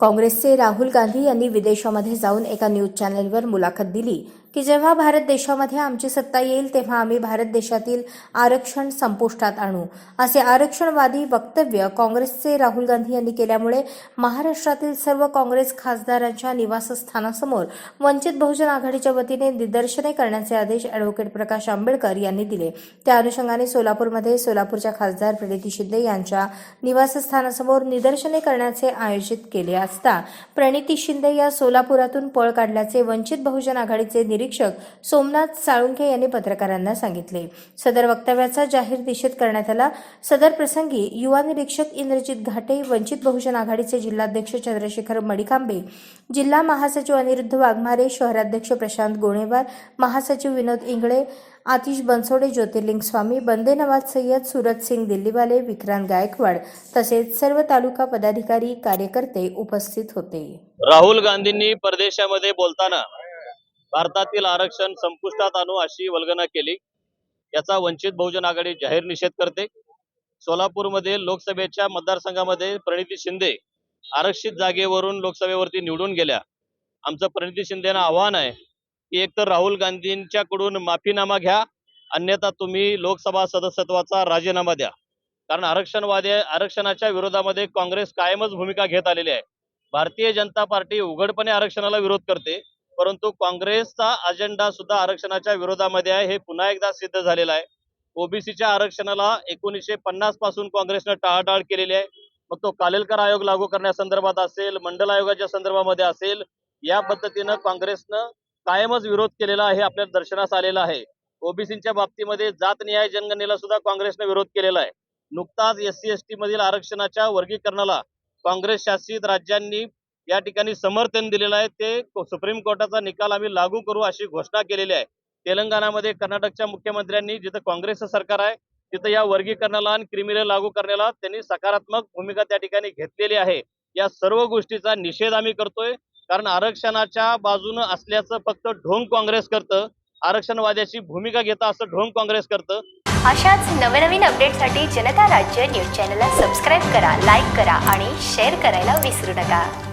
काँग्रेसचे राहुल गांधी यांनी विदेशामध्ये जाऊन एका न्यूज चॅनेलवर मुलाखत दिली. की जेव्हा भारत देशामध्ये आमची सत्ता येईल तेव्हा आम्ही भारत देशातील आरक्षण संपुष्टात आणू. असे आरक्षणवादी वक्तव्य काँग्रेसचे राहुल गांधी यांनी केल्यामुळे महाराष्ट्रातील सर्व काँग्रेस खासदारांच्या निवासस्थानासमोर वंचित बहुजन आघाडीच्या वतीने निदर्शने करण्याचे आदेश अॅडव्होकेट प्रकाश आंबेडकर यांनी दिले. त्या अनुषंगाने सोलापूरमध्ये सोलापूरच्या खासदार प्रणिती शिंदे यांच्या निवासस्थानासमोर निदर्शने करण्याचे आयोजित केले असता प्रणिती शिंदे या सोलापुरातून पळ काढल्याचे वंचित बहुजन आघाडीचे निरीक्षक सोमनाथ साळुंखे यांनी पत्रकारांना सांगितले. सदर वक्तव्याचा जाहीर निषेध करण्यात आला. सदर प्रसंगी युवा निरीक्षक इंद्रजित घाटे वंचित बहुजन आघाडीचे जिल्हाध्यक्ष चंद्रशेखर मडिकांबे जिल्हा महासचिव अनिरुद्ध वाघमारे शहराध्यक्ष प्रशांत गोणेवार महासचिव विनोद इंगळे आतिश बनसोडे ज्योतिर्लिंग स्वामी बंदे नवाज सय्यद सुरत सिंग दिल्लीवाले विक्रांत गायकवाड तसेच सर्व तालुका पदाधिकारी कार्यकर्ते उपस्थित होते. राहुल गांधींनी परदेशामध्ये बोलताना भारतातील आरक्षण संपुष्टात आणू अशी वल्गना केली. याचा वंचित बहुजन आघाडी जाहीर निषेध करते. सोलापूरमध्ये लोकसभेच्या मतदारसंघामध्ये प्रणिती शिंदे आरक्षित जागेवरून लोकसभेवरती निवडून गेल्या. आमचं प्रणिती शिंदेना आव्हान आहे की एकतर राहुल गांधींच्याकडून माफीनामा घ्या अन्यथा तुम्ही लोकसभा सदस्यत्वाचा राजीनामा द्या. कारण आरक्षणवादी आरक्षणाच्या विरोधामध्ये काँग्रेस कायमच भूमिका घेत आलेली आहे. भारतीय जनता पार्टी उघडपणे आरक्षणाला विरोध करते. परंतु काँग्रेसचा अजेंडा सुद्धा आरक्षणाच्या विरोधामध्ये आहे. हे पुन्हा एकदा सिद्ध झालेलं आहे. ओबीसीच्या आरक्षणाला एकोणीसशे पन्नासपासून काँग्रेसनं टाळाटाळ केलेली आहे. मग तो कालेलकर आयोग लागू करण्यासंदर्भात असेल मंडल आयोगाच्या संदर्भामध्ये असेल या पद्धतीनं काँग्रेसनं कायमच विरोध केलेला हे आपल्या दर्शनास आलेलं आहे. ओबीसीच्या बाबतीमध्ये जातनिहाय जनगणनेला सुद्धा काँग्रेसनं विरोध केलेला आहे. नुकताच एस सी एस टी मधील आरक्षणाच्या वर्गीकरणाला काँग्रेस शासित राज्यांनी या ठिकाणी समर्थन दिलेलं आहे. ते सुप्रीम कोर्टाचा निकाल आम्ही लागू करू अशी घोषणा केलेली आहे. तेलंगणामध्ये कर्नाटकच्या मुख्यमंत्र्यांनी जिथं काँग्रेसचं सरकार आहे तिथं या वर्गीकरणाला आणि क्रिमिनल लागू करण्याला त्यांनी सकारात्मक भूमिका त्या ठिकाणी घेतलेली आहे. या सर्व गोष्टीचा निषेध आम्ही करतोय. कारण आरक्षणाच्या बाजूनं असल्याचं फक्त ढोंग काँग्रेस करतं. आरक्षणवाद्याची भूमिका घेता असं ढोंग काँग्रेस करतं. अशाच नवनवीन अपडेटसाठी जनता राज्य न्यूज चॅनलला सबस्क्राईब करा लाईक करा आणि शेअर करायला विसरू नका.